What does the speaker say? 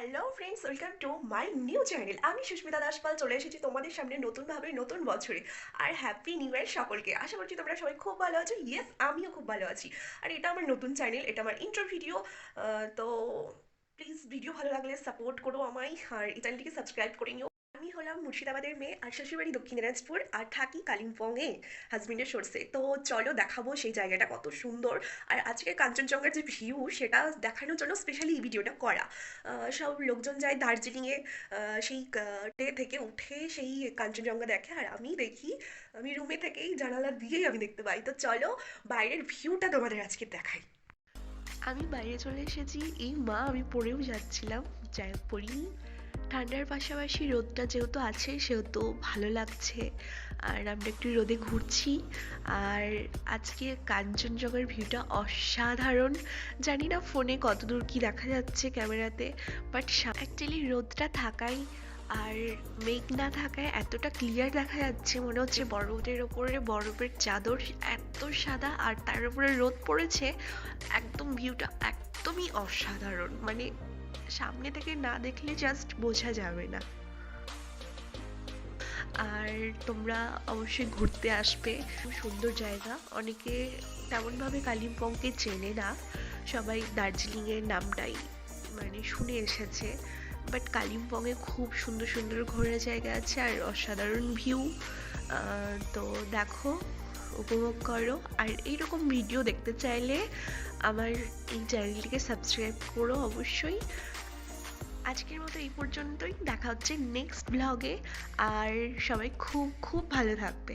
Hello friends welcome to my new channel আমি সুস্মিতা দাসপাল চলে এসেছি তোমাদের সামনে নতুনভাবে নতুন বছরে। আর হ্যাপি নিউ ইয়ার সকলকে। আশা করছি তোমরা সবাই খুব ভালো আছো। ইয়েস আমিও খুব ভালো আছি। আর এটা আমার নতুন চ্যানেল এটা আমার ইন্টার ভিডিও তো প্লিজ ভিডিও ভালো লাগলে সাপোর্ট করো আমায়। আর এই চ্যানেলটিকে সাবস্ক্রাইব করে নিও। আমি হলাম মুর্শিদাবাদের মেয়ে আর শ্বশুরবাড়ি দক্ষিণ দিনাজপুর আর থাকি কালিম্পংয়ে হাজবেন্ডের সোর্সে তো চলো দেখাবো সেই জায়গাটা কত সুন্দর। আর আজকে কাঞ্চনজঙ্ঘার যে ভিউ সেটা দেখানোর জন্য স্পেশালি এই ভিডিওটা করা। সব লোকজন যায় দার্জিলিংয়ে সেই থেকে উঠে সেই কাঞ্চনজঙ্ঘা দেখে আর আমি দেখি, আমি রুমে থেকেই জানালা দিয়েই আমি দেখতে পাই। তো চলো বাইরের ভিউটা তোমাদের আজকে দেখাই। আমি বাইরে চলে এসেছি। এই মা, আমি পড়েও যাচ্ছিলাম, যাই হোক পড়িনি। ঠান্ডার পাশাপাশি রোদটা যেহেতু আছে, সেহেতু ভালো লাগছে। আর আমরা একটু রোদে ঘুরছি। আর আজকে কাঞ্চনজঙ্ঘার ভিউটা অসাধারণ। জানি না ফোনে কতদূর কি দেখা যাচ্ছে ক্যামেরাতে বাট অ্যাকচুয়ালি রোদটা থাকাই আর মেঘ না থাকায় এতটা ক্লিয়ার দেখা যাচ্ছে। মনে হচ্ছে বরফের ওপরে, বরফের চাদর এত সাদা, আর তার উপরে রোদ পড়েছে। একদম ভিউটা একদমই অসাধারণ। মানে সামনে থেকে না দেখলে জাস্ট বোঝা যাবে না। আর তোমরা অবশ্যই ঘুরতে আসবে। খুব সুন্দর জায়গা। অনেকে তেমনভাবে কালিম্পংকে চেনে না। সবাই দার্জিলিংয়ের নামটাই মানে শুনে এসেছে। বাট কালিম্পংয়ে খুব সুন্দর সুন্দর ঘোরার জায়গা আছে আর অসাধারণ ভিউ তো দেখো উপভোগ করো। আর এইরকম ভিডিও দেখতে চাইলে আমার এই চ্যানেলটিকে সাবস্ক্রাইব করো অবশ্যই। আজকের মতো এই পর্যন্তই। দেখা হচ্ছে নেক্সট ব্লগে আর সবাই খুব খুব ভালো থাকবে।